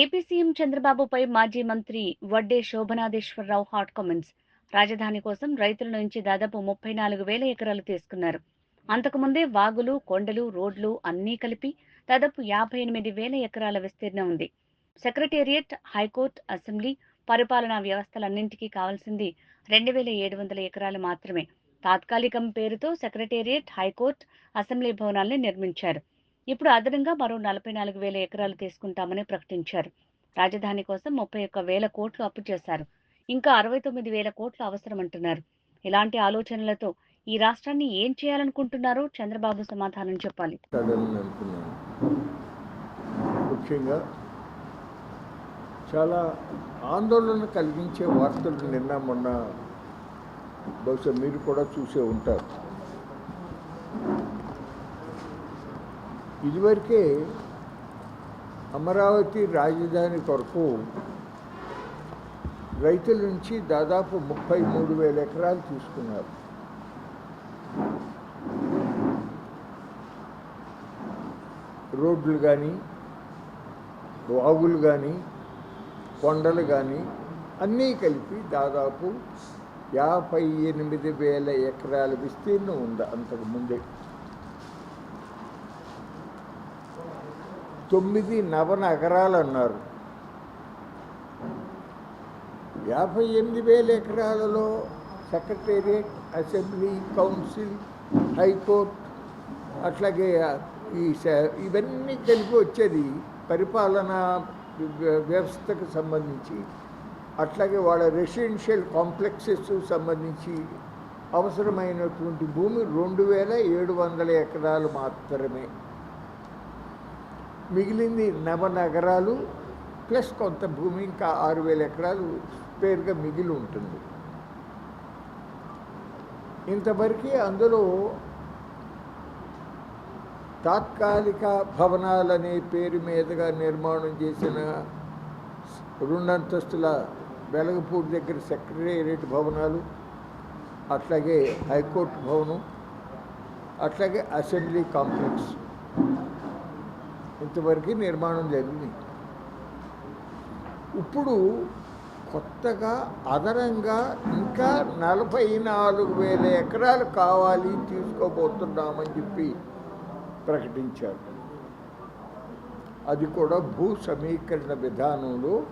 AP CM చంద్రబాబుపై మాజీ మంత్రి వడ్డే శోభనాదేశ్వరరావు హాట్ కామెంట్స్. రాజధాని కోసం రైతుల నుంచి దాదాపు ముప్పై నాలుగు వేల ఎకరాలు తీసుకున్నారు. అంతకుముందే వాగులు కొండలు రోడ్లు అన్నీ కలిపి దాదాపు యాభై ఎనిమిది వేల ఎకరాల విస్తీర్ణం ఉంది. సెక్రటేరియట్ హైకోర్టు అసెంబ్లీ పరిపాలనా వ్యవస్థలన్నింటికీ కావాల్సింది రెండు వేల ఏడు వందల ఎకరాలు మాత్రమే. తాత్కాలికం పేరుతో సెక్రటేరియట్ హైకోర్టు అసెంబ్లీ భవనాల్ని నిర్మించారు. ఇప్పుడు అదనంగా మరో నలభై నాలుగు వేల ఎకరాలు తీసుకుంటామని ప్రకటించారు. రాజధాని కోసం ముప్పై ఒక్క వేల కోట్లు అప్పు చేశారు. ఇంకా అరవై తొమ్మిది వేల కోట్లు అవసరమంటున్నారు ఇలాంటి ఆలోచనలతో ఈ రాష్ట్రాన్ని ఏం చేయాలనుకుంటున్నారో చంద్రబాబు సమాధానం చెప్పాలి. ముఖ్యంగా చాలా ఆందోళన కలిగించే వార్తలు నిన్న మొన్న బహుశా మీరు కూడా చూసే ఉంటారు. ఇదివరకే అమరావతి రాజధాని కొరకు రైతుల నుంచి దాదాపు ముప్పై మూడు వేల ఎకరాలు తీసుకున్నారు. రోడ్లు కానీ వాగులు కానీ కొండలు కానీ అన్నీ కలిపి దాదాపు యాభై ఎనిమిది వేల ఎకరాల విస్తీర్ణం ఉంది అంతకు తొమ్మిది నవనగరాలు అన్నారు యాభై ఎనిమిది వేల ఎకరాలలో సెక్రటేరియట్ అసెంబ్లీ కౌన్సిల్ హైకోర్టు అట్లాగే ఈ స- ఇవన్నీ కలిపి వచ్చేది పరిపాలనా వ్య- వ్యవస్థకు సంబంధించి అట్లాగే వాళ్ళ రెసిడెన్షియల్ కాంప్లెక్సెస్ సంబంధించి అవసరమైనటువంటి భూమి రెండు వేల ఏడు వందల ఎకరాలు మాత్రమే. మిగిలింది నవనగరాలు ప్లస్ కొంత భూమి ఇంకా ఆరు వేల ఎకరాలు పేరుగా మిగిలి ఉంటుంది. ఇంతవరకు అందులో తాత్కాలిక భవనాలనే పేరు మీదుగా నిర్మాణం చేసిన రెండంతస్తుల వెలగపూడి దగ్గర సెక్రటేరియట్ భవనాలు అట్లాగే హైకోర్టు భవనం అట్లాగే అసెంబ్లీ కాంప్లెక్స్. ఇంతవరకు నిర్మాణం జరిగింది. ఇప్పుడు కొత్తగా అదనంగా ఇంకా నలభై నాలుగు వేల ఎకరాలు కావాలి తీసుకోబోతున్నామని చెప్పి ప్రకటించారు. అది కూడా భూ సమీకరణ విధానంలో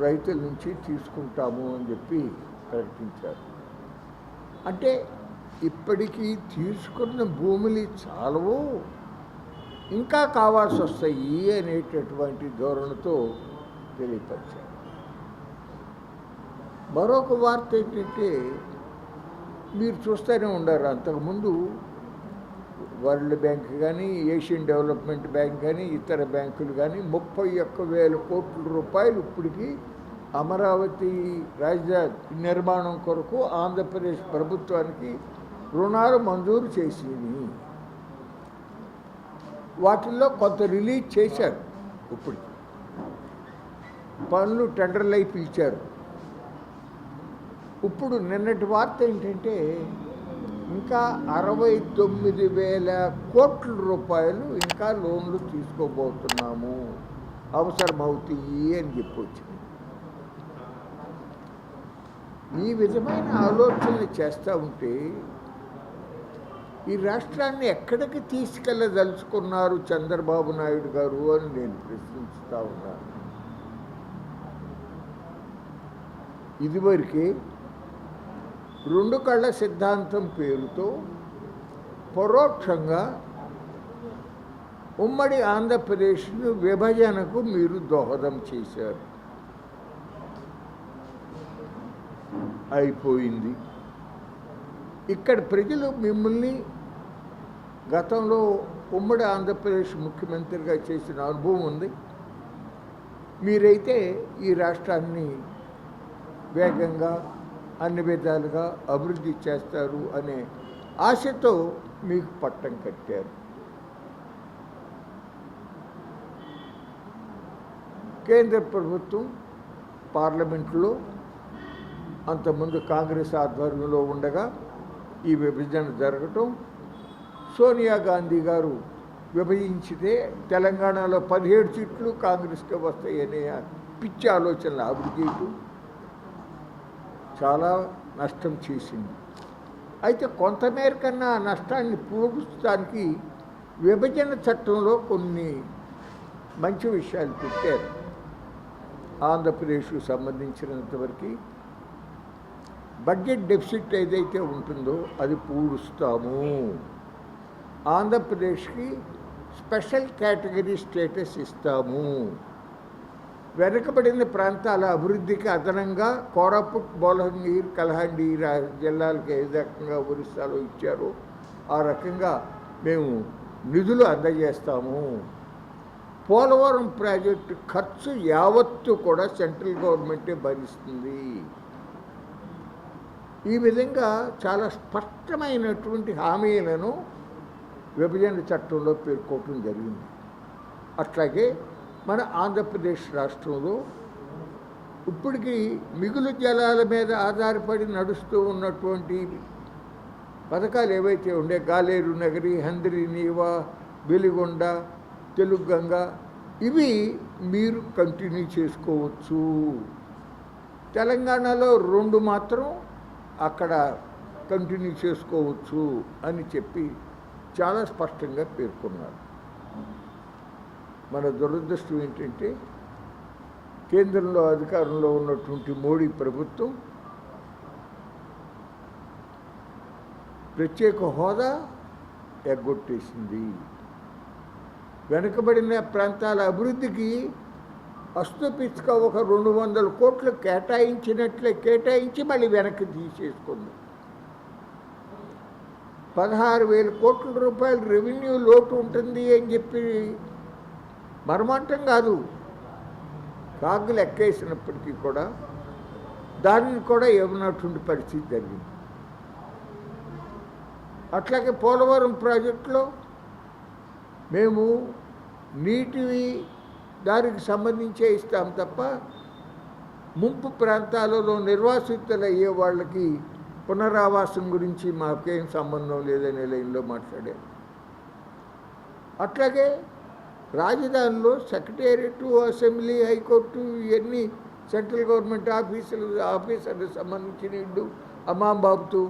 రైతుల నుంచి తీసుకుంటాము అని చెప్పి ప్రకటించారు. అంటే ఇప్పటికీ తీసుకున్న భూములు చాలవు. ఇంకా కావాల్సి వస్తాయి అనేటటువంటి ధోరణితో తెలియపరిచారు. మరొక వార్త ఏంటంటే మీరు చూస్తూనే ఉండారు. అంతకుముందు వరల్డ్ బ్యాంక్ కానీ ఏషియన్ డెవలప్మెంట్ బ్యాంక్ కానీ ఇతర బ్యాంకులు కానీ ముప్పై ఒక్క వేల కోట్ల రూపాయలు ఇప్పటికి అమరావతి రాజధాని నిర్మాణం కొరకు ఆంధ్రప్రదేశ్ ప్రభుత్వానికి రుణాలు మంజూరు చేసింది వాటిల్లో కొంత రిలీజ్ చేశారు. ఇప్పుడు పనులు టెండర్లు అయి పిలిచారు. ఇప్పుడు నిన్నటి వార్త ఏంటంటే ఇంకా అరవై తొమ్మిది వేల కోట్ల రూపాయలు ఇంకా లోన్లు తీసుకోబోతున్నాము. అవసరమవుతాయి అని చెప్పొచ్చు ఈ విధమైన ఆలోచనలు చేస్తూ ఉంటే ఈ రాష్ట్రాన్ని ఎక్కడికి తీసుకెళ్ళదలుచుకున్నారు చంద్రబాబు నాయుడు గారు అని నేను ప్రశ్నిస్తూ ఉన్నాను ఇదివరకే రెండు కళ్ళ సిద్ధాంతం పేరుతో పరోక్షంగా ఉమ్మడి ఆంధ్రప్రదేశ్ను విభజనకు మీరు దోహదం చేశారు. అయిపోయింది. ఇక్కడ ప్రజలు మిమ్మల్ని గతంలో ఉమ్మడి ఆంధ్రప్రదేశ్ ముఖ్యమంత్రిగా చేసిన అనుభవం ఉంది. మీరైతే ఈ రాష్ట్రాన్ని వేగంగా అన్ని విధాలుగా అభివృద్ధి చేస్తారు అనే ఆశతో మీకు పట్టం కట్టారు. కేంద్ర ప్రభుత్వం పార్లమెంట్లో అంతకుముందు కాంగ్రెస్ ఆధ్వర్యంలో ఉండగా ఈ విభజన జరగటం సోనియా గాంధీ గారు విభజించితే తెలంగాణలో పదిహేడు సీట్లు కాంగ్రెస్కే వస్తాయనే పిచ్చి ఆలోచనలు అభివృద్ధి చేయటం చాలా నష్టం చేసింది. అయితే కొంతమేర కన్నా నష్టాన్ని పూడ్చడానికి విభజన చట్టంలో కొన్ని మంచి విషయాలు పెట్టారు. ఆంధ్రప్రదేశ్కు సంబంధించినంతవరకు బడ్జెట్ డెఫిసిట్ ఏదైతే ఉంటుందో అది పూడుస్తాము. ఆంధ్రప్రదేశ్కి స్పెషల్ కేటగిరీ స్టేటస్ ఇస్తాము. వెనుకబడిన ప్రాంతాల అభివృద్ధికి అదనంగా కోరాపుట్ బోలహంగీర్ కలహండి జిల్లాలకు ఏ రకంగా ఒరిస్సాలో ఇచ్చారో ఆ రకంగా మేము నిధులు అందజేస్తాము. పోలవరం ప్రాజెక్టు ఖర్చు యావత్తు కూడా సెంట్రల్ గవర్నమెంటే భరిస్తుంది. ఈ విధంగా చాలా స్పష్టమైనటువంటి హామీలను విభజన చట్టంలో పేర్కోవటం జరిగింది. అట్లాగే మన ఆంధ్రప్రదేశ్ రాష్ట్రంలో ఇప్పటికీ మిగులు జలాల మీద ఆధారపడి నడుస్తూ ఉన్నటువంటి పథకాలు ఏవైతే ఉండే గాలేరు నగరి హంద్రి నీవా వెలిగొండ తెలుగు గంగ ఇవి మీరు కంటిన్యూ చేసుకోవచ్చు. తెలంగాణలో రెండు మాత్రం అక్కడ కంటిన్యూ చేసుకోవచ్చు అని చెప్పి చాలా స్పష్టంగా పేర్కొన్నారు. మన దురదృష్టం ఏంటంటే కేంద్రంలో అధికారంలో ఉన్నటువంటి మోడీ ప్రభుత్వం ప్రత్యేక హోదా ఎగ్గొట్టేసింది. వెనుకబడిన ప్రాంతాల అభివృద్ధికి అస్తుపిచ్చుక ఒక రెండు వందల కోట్లు కేటాయించినట్లే కేటాయించి మళ్ళీ వెనక్కి తీసేసుకుంది. పదహారు వేల కోట్ల రూపాయలు రెవెన్యూ లోటు ఉంటుంది అని చెప్పి మరమాటం కాదు. కాగులు ఎక్కేసినప్పటికీ కూడా దానిని కూడా ఇవ్వనటువంటి పరిస్థితి జరిగింది. అట్లాగే పోలవరం ప్రాజెక్టులో మేము నీటివి దానికి సంబంధించే ఇస్తాం తప్ప ముంపు ప్రాంతాలలో నిర్వాసితులు అయ్యే వాళ్ళకి పునరావాసం గురించి మాకేం సంబంధం లేదనే లైన్లో మాట్లాడారు. అట్లాగే రాజధానిలో సెక్రటేరియట్ అసెంబ్లీ హైకోర్టు ఇవన్నీ సెంట్రల్ గవర్నమెంట్ ఆఫీసులు ఆఫీసర్లకు సంబంధించిన ఇండు అమ్మాబాబుతూ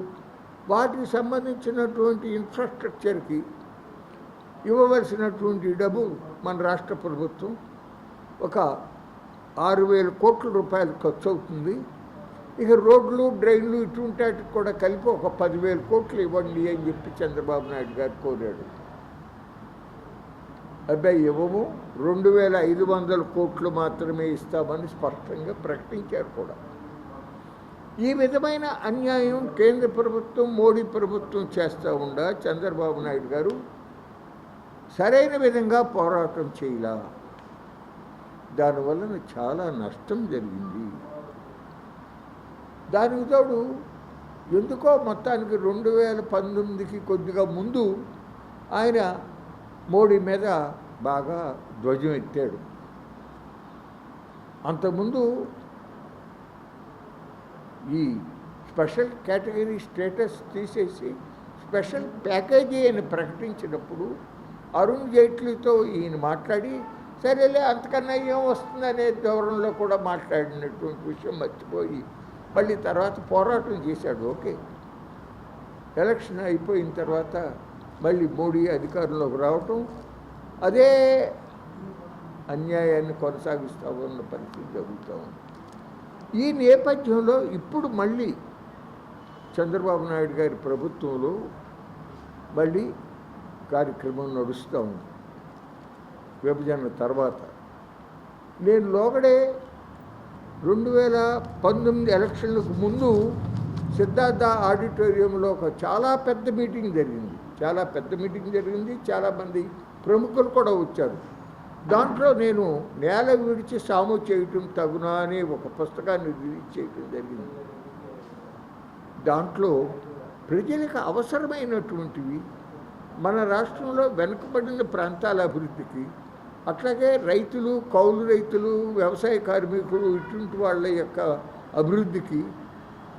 వాటికి సంబంధించినటువంటి ఇన్ఫ్రాస్ట్రక్చర్కి ఇవ్వవలసినటువంటి డబ్బు మన రాష్ట్ర ప్రభుత్వం ఒక ఆరు వేల కోట్ల రూపాయలు ఖర్చు అవుతుంది ఇక రోడ్లు డ్రైన్లు ఇటువంటి కూడా కలిపి ఒక పదివేల కోట్లు ఇవ్వండి అని చెప్పి చంద్రబాబు నాయుడు గారు కోరాడు. అబ్బాయి ఇవ్వము. రెండు వేల ఐదు వందల కోట్లు మాత్రమే ఇస్తామని స్పష్టంగా ప్రకటించారు కూడా. ఈ విధమైన అన్యాయం కేంద్ర ప్రభుత్వం మోడీ ప్రభుత్వం చేస్తూ ఉండా చంద్రబాబు నాయుడు గారు? సరైన విధంగా పోరాటం చేయలా? దానివలన చాలా నష్టం జరిగింది. దానికి తోడు ఎందుకో మొత్తానికి రెండు వేల పంతొమ్మిదికి కొద్దిగా ముందు ఆయన మోడీ మీద బాగా ధ్వజం ఎత్తాడు. అంతకుముందు ఈ స్పెషల్ కేటగిరీ స్టేటస్ తీసేసి స్పెషల్ ప్యాకేజీ అని ప్రకటించినప్పుడు అరుణ్ జైట్లీతో ఈయన మాట్లాడి సరేలే అంతకన్నా ఏం వస్తుందనే ధోరణిలో కూడా మాట్లాడినటువంటి విషయం మర్చిపోయి మళ్ళీ తర్వాత పోరాటం చేశాడు ఓకే. ఎలక్షన్ అయిపోయిన తర్వాత మళ్ళీ మోడీ అధికారంలోకి రావటం అదే అన్యాయాన్ని కొనసాగిస్తూ ఉన్న పరిస్థితి జరుగుతూ ఉంది. ఈ నేపథ్యంలో ఇప్పుడు మళ్ళీ చంద్రబాబు నాయుడు గారి ప్రభుత్వంలో మళ్ళీ కార్యక్రమం నడుస్తూ ఉంది. విభజన తర్వాత. నేను లోగడే రెండు వేల పంతొమ్మిది ఎలక్షన్లకు ముందు సిద్ధార్థ ఆడిటోరియంలో ఒక చాలా పెద్ద మీటింగ్ జరిగింది. చాలా పెద్ద మీటింగ్ జరిగింది. చాలామంది ప్రముఖులు కూడా వచ్చారు. దాంట్లో నేను నేల విడిచి సాము చేయటం తగునా అనే ఒక పుస్తకాన్ని రిలీజ్ చేయటం జరిగింది. దాంట్లో ప్రజలకు అవసరమైనటువంటివి మన రాష్ట్రంలో వెనుకబడిన ప్రాంతాల అభివృద్ధికి అట్లాగే రైతులు కౌలు రైతులు వ్యవసాయ కార్మికులు ఇటువంటి వాళ్ళ యొక్క అభివృద్ధికి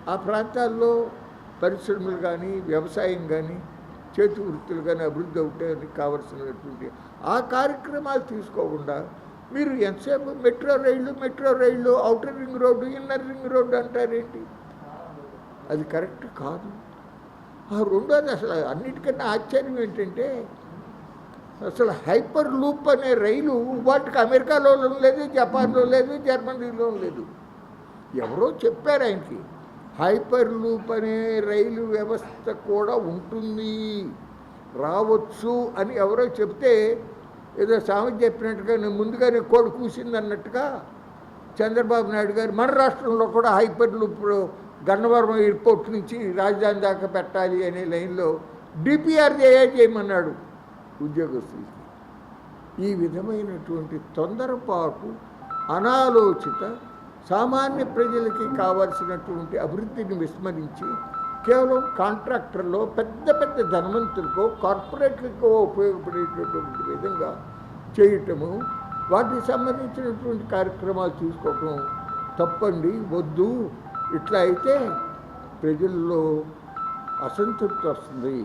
ఆ ప్రాంతాల్లో పరిశ్రమలు కానీ వ్యవసాయం కానీ చేతి వృత్తులు కానీ అభివృద్ధి అవుతాయని కావలసినటువంటి ఆ కార్యక్రమాలు తీసుకోకుండా మీరు ఎంతసేపు మెట్రో రైళ్ళు మెట్రో రైళ్ళు outer ring road inner ring road అంటారేంటి? అది కరెక్ట్ కాదు. ఆ రెండోది అసలు అన్నిటికన్నా ఆశ్చర్యం ఏంటంటే అసలు హైపర్ లూప్ అనే రైలు వాటికి అమెరికాలో లేదు జపాన్లో లేదు జర్మనీలో లేదు. ఎవరో చెప్పారు ఆయనకి హైపర్ లూప్ అనే రైలు వ్యవస్థ కూడా ఉంటుంది రావచ్చు అని ఎవరో చెప్తే ఏదో స్వామి చెప్పినట్టుగా నేను ముందుగానే కోడి కూసింది అన్నట్టుగా చంద్రబాబు నాయుడు గారు మన రాష్ట్రంలో కూడా హైపర్ లూప్ గన్నవరం ఎయిర్పోర్ట్ నుంచి రాజధాని దాకా పెట్టాలి అనే లైన్లో డిపిఆర్ చేయమన్నాడు. ఉద్యోగస్తులకి. ఈ విధమైనటువంటి తొందరపాటు అనాలోచిత సామాన్య ప్రజలకి కావాల్సినటువంటి అభివృద్ధిని విస్మరించి కేవలం కాంట్రాక్టర్లో పెద్ద పెద్ద ధనవంతులకో కార్పొరేట్లకో ఉపయోగపడేటటువంటి విధంగా చేయటము వాటికి సంబంధించినటువంటి కార్యక్రమాలు తీసుకోవటం తప్పండి వద్దు. ఇట్లా అయితే ప్రజల్లో అసంతృప్తి వస్తుంది.